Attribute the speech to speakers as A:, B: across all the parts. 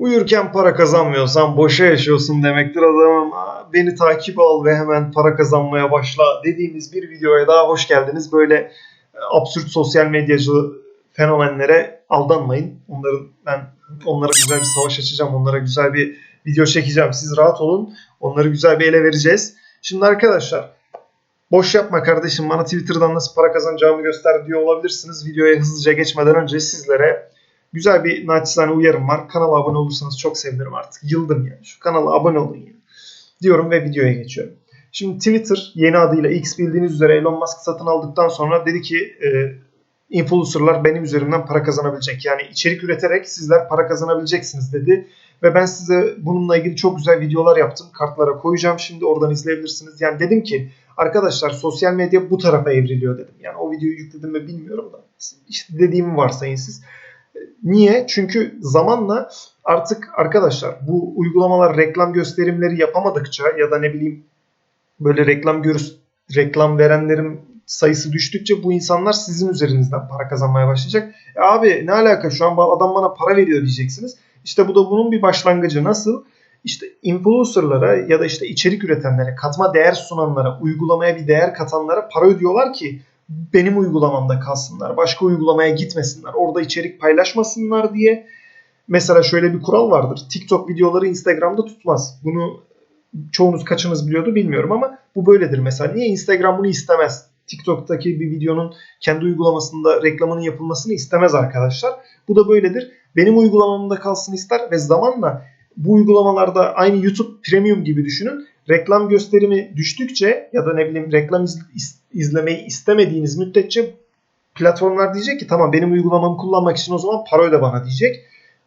A: Uyurken para kazanmıyorsan boşa yaşıyorsun demektir adamım. Beni takip al ve hemen para kazanmaya başla dediğimiz bir videoya daha hoş geldiniz. Böyle e, absürt sosyal medyacı fenomenlere aldanmayın. Onların ben onlara güzel bir savaş açacağım. Onlara güzel bir video çekeceğim. Siz rahat olun. Onları güzel bir ele vereceğiz. Şimdi arkadaşlar boş yapma kardeşim bana Twitter'dan nasıl para kazanacağımı göster diyor olabilirsiniz. Videoya hızlıca geçmeden önce sizlere güzel bir naçizane uyarım var. Kanala abone olursanız çok sevinirim artık. Yıldım yani. Şu kanala abone olun ya. Diyorum ve videoya geçiyorum. Şimdi Twitter yeni adıyla X bildiğiniz üzere Elon Musk satın aldıktan sonra dedi ki e, influencerlar benim üzerimden para kazanabilecek. Yani içerik üreterek sizler para kazanabileceksiniz dedi. Ve ben size bununla ilgili çok güzel videolar yaptım. Kartlara koyacağım. Şimdi oradan izleyebilirsiniz. Yani dedim ki arkadaşlar sosyal medya bu tarafa evriliyor dedim. Yani o videoyu yükledim mi bilmiyorum da. İşte dediğimi varsayın siz. Niye? Çünkü zamanla artık arkadaşlar bu uygulamalar reklam gösterimleri yapamadıkça ya da ne bileyim böyle reklam görüş reklam verenlerin sayısı düştükçe bu insanlar sizin üzerinizden para kazanmaya başlayacak. E abi ne alaka şu an adam bana para veriyor diyeceksiniz. İşte bu da bunun bir başlangıcı nasıl? İşte influencerlara ya da işte içerik üretenlere, katma değer sunanlara, uygulamaya bir değer katanlara para ödüyorlar ki benim uygulamamda kalsınlar. Başka uygulamaya gitmesinler. Orada içerik paylaşmasınlar diye. Mesela şöyle bir kural vardır. TikTok videoları Instagram'da tutmaz. Bunu çoğunuz kaçınız biliyordu bilmiyorum ama bu böyledir mesela. Niye Instagram bunu istemez? TikTok'taki bir videonun kendi uygulamasında reklamının yapılmasını istemez arkadaşlar. Bu da böyledir. Benim uygulamamda kalsın ister ve zamanla bu uygulamalarda aynı YouTube Premium gibi düşünün. Reklam gösterimi düştükçe ya da ne bileyim reklam iz- iz- izlemeyi istemediğiniz müddetçe platformlar diyecek ki tamam benim uygulamamı kullanmak için o zaman para öde bana diyecek.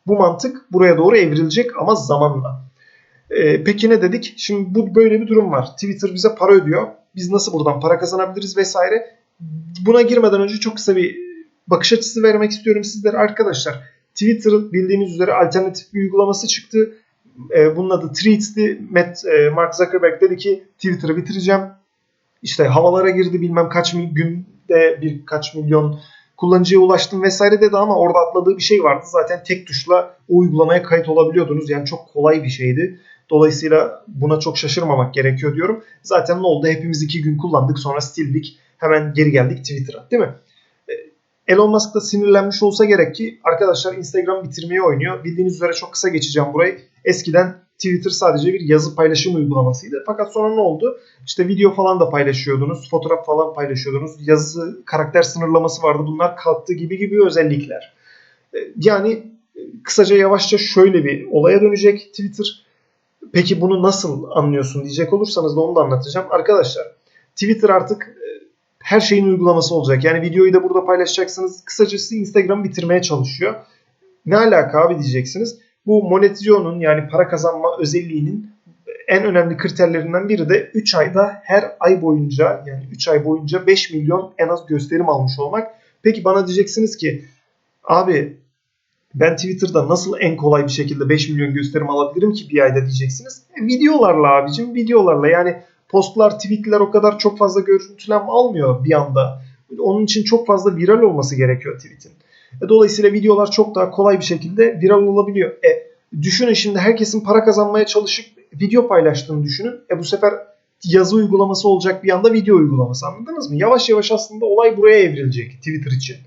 A: Bu mantık buraya doğru evrilecek ama zamanla. Ee, peki ne dedik? Şimdi bu böyle bir durum var. Twitter bize para ödüyor. Biz nasıl buradan para kazanabiliriz vesaire. Buna girmeden önce çok kısa bir bakış açısı vermek istiyorum sizlere arkadaşlar. Twitter'ın bildiğiniz üzere alternatif bir uygulaması çıktı. Ee, bunun adı Threads'ti. Matt, e, Mark Zuckerberg dedi ki Twitter'ı bitireceğim. İşte havalara girdi bilmem kaç günde birkaç milyon kullanıcıya ulaştım vesaire dedi ama orada atladığı bir şey vardı. Zaten tek tuşla o uygulamaya kayıt olabiliyordunuz. Yani çok kolay bir şeydi. Dolayısıyla buna çok şaşırmamak gerekiyor diyorum. Zaten ne oldu? Hepimiz iki gün kullandık sonra sildik. Hemen geri geldik Twitter'a değil mi? Elon Musk da sinirlenmiş olsa gerek ki arkadaşlar Instagram bitirmeye oynuyor. Bildiğiniz üzere çok kısa geçeceğim burayı. Eskiden Twitter sadece bir yazı paylaşım uygulamasıydı. Fakat sonra ne oldu? İşte video falan da paylaşıyordunuz, fotoğraf falan paylaşıyordunuz. Yazı, karakter sınırlaması vardı. Bunlar kalktı gibi gibi özellikler. E, Yani e, kısaca yavaşça şöyle bir olaya dönecek Twitter. Peki bunu nasıl anlıyorsun diyecek olursanız da onu da anlatacağım. Arkadaşlar Twitter artık her şeyin uygulaması olacak. Yani videoyu da burada paylaşacaksınız. Kısacası Instagram bitirmeye çalışıyor. Ne alaka abi diyeceksiniz. Bu monetizasyonun yani para kazanma özelliğinin en önemli kriterlerinden biri de 3 ayda her ay boyunca yani 3 ay boyunca 5 milyon en az gösterim almış olmak. Peki bana diyeceksiniz ki abi ben Twitter'da nasıl en kolay bir şekilde 5 milyon gösterim alabilirim ki bir ayda diyeceksiniz. E, videolarla abicim videolarla yani postlar tweetler o kadar çok fazla görüntülenme almıyor bir anda. Onun için çok fazla viral olması gerekiyor tweet'in. E, dolayısıyla videolar çok daha kolay bir şekilde viral olabiliyor. E, düşünün şimdi herkesin para kazanmaya çalışıp video paylaştığını düşünün. E bu sefer yazı uygulaması olacak bir anda video uygulaması anladınız mı? Yavaş yavaş aslında olay buraya evrilecek Twitter için.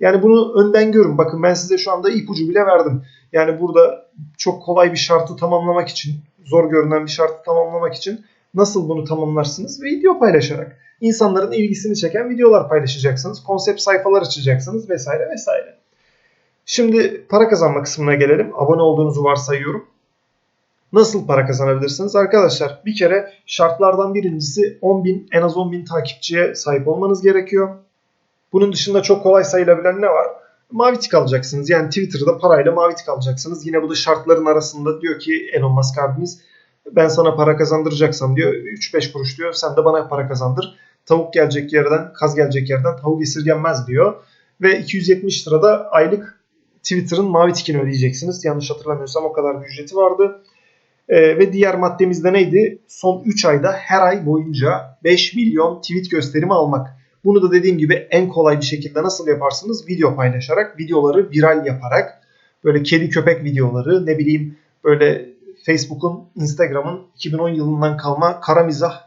A: Yani bunu önden görün. Bakın ben size şu anda ipucu bile verdim. Yani burada çok kolay bir şartı tamamlamak için, zor görünen bir şartı tamamlamak için nasıl bunu tamamlarsınız? Video paylaşarak. İnsanların ilgisini çeken videolar paylaşacaksınız. Konsept sayfalar açacaksınız vesaire vesaire. Şimdi para kazanma kısmına gelelim. Abone olduğunuzu varsayıyorum. Nasıl para kazanabilirsiniz? Arkadaşlar bir kere şartlardan birincisi 10.000 en az 10.000 takipçiye sahip olmanız gerekiyor. Bunun dışında çok kolay sayılabilen ne var? Mavi tik alacaksınız. Yani Twitter'da parayla mavi tik alacaksınız. Yine bu da şartların arasında diyor ki Elon Musk abimiz ben sana para kazandıracaksam diyor 3-5 kuruş diyor sen de bana para kazandır. Tavuk gelecek yerden kaz gelecek yerden tavuk esirgenmez diyor. Ve 270 lirada aylık Twitter'ın mavi tikini ödeyeceksiniz. Yanlış hatırlamıyorsam o kadar bir ücreti vardı. Ee, ve diğer maddemiz de neydi? Son 3 ayda her ay boyunca 5 milyon tweet gösterimi almak. Bunu da dediğim gibi en kolay bir şekilde nasıl yaparsınız? Video paylaşarak, videoları viral yaparak. böyle kedi köpek videoları ne bileyim böyle Facebook'un, Instagram'ın 2010 yılından kalma kara mizah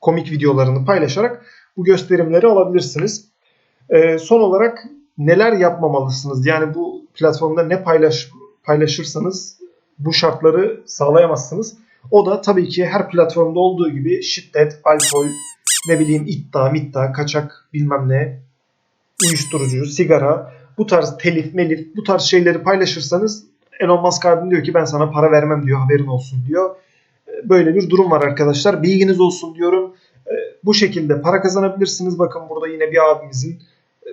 A: komik videolarını paylaşarak bu gösterimleri alabilirsiniz. Ee, son olarak neler yapmamalısınız? Yani bu platformda ne paylaş paylaşırsanız bu şartları sağlayamazsınız. O da tabii ki her platformda olduğu gibi şiddet, alkol, ne bileyim iddia, iddia, kaçak bilmem ne, uyuşturucu, sigara, bu tarz telif, melif, bu tarz şeyleri paylaşırsanız Elon Musk abim diyor ki ben sana para vermem diyor haberin olsun diyor. Böyle bir durum var arkadaşlar. Bilginiz olsun diyorum. Bu şekilde para kazanabilirsiniz. Bakın burada yine bir abimizin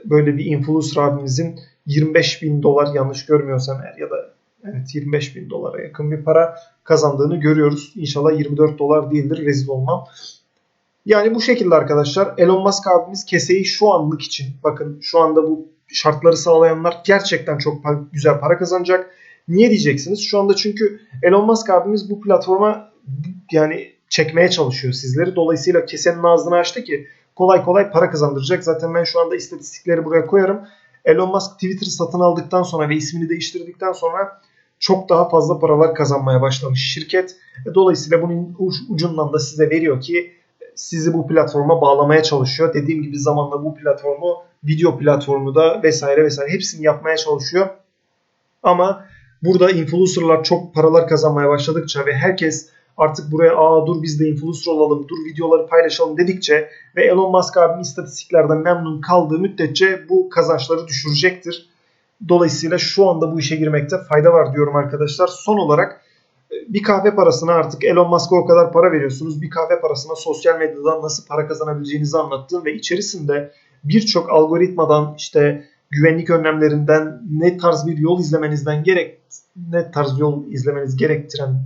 A: böyle bir influencer abimizin 25 bin dolar yanlış görmüyorsam eğer ya da evet 25 bin dolara yakın bir para kazandığını görüyoruz. İnşallah 24 dolar değildir rezil olmam. Yani bu şekilde arkadaşlar Elon Musk abimiz keseyi şu anlık için bakın şu anda bu şartları sağlayanlar gerçekten çok güzel para kazanacak. Niye diyeceksiniz? Şu anda çünkü Elon Musk abimiz bu platforma yani çekmeye çalışıyor sizleri. Dolayısıyla kesenin ağzını açtı ki kolay kolay para kazandıracak. Zaten ben şu anda istatistikleri buraya koyarım. Elon Musk Twitter'ı satın aldıktan sonra ve ismini değiştirdikten sonra çok daha fazla paralar kazanmaya başlamış şirket. Dolayısıyla bunun ucundan da size veriyor ki sizi bu platforma bağlamaya çalışıyor. Dediğim gibi zamanla bu platformu video platformu da vesaire vesaire hepsini yapmaya çalışıyor. Ama burada influencerlar çok paralar kazanmaya başladıkça ve herkes artık buraya aa dur biz de influencer olalım, dur videoları paylaşalım dedikçe ve Elon Musk abinin istatistiklerden memnun kaldığı müddetçe bu kazançları düşürecektir. Dolayısıyla şu anda bu işe girmekte fayda var diyorum arkadaşlar. Son olarak bir kahve parasına artık Elon Musk'a o kadar para veriyorsunuz. Bir kahve parasına sosyal medyadan nasıl para kazanabileceğinizi anlattığım ve içerisinde birçok algoritmadan işte güvenlik önlemlerinden ne tarz bir yol izlemenizden gerek ne tarz yol izlemeniz gerektiren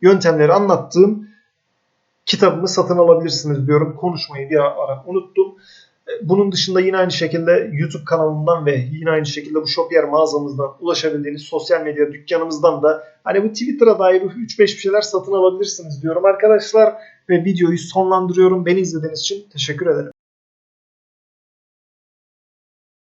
A: yöntemleri anlattığım kitabımı satın alabilirsiniz diyorum. Konuşmayı bir ara unuttum. Bunun dışında yine aynı şekilde YouTube kanalımdan ve yine aynı şekilde bu Shopier mağazamızdan ulaşabildiğiniz sosyal medya dükkanımızdan da hani bu Twitter'a dair 3-5 bir şeyler satın alabilirsiniz diyorum arkadaşlar. Ve videoyu sonlandırıyorum. Beni izlediğiniz için teşekkür ederim.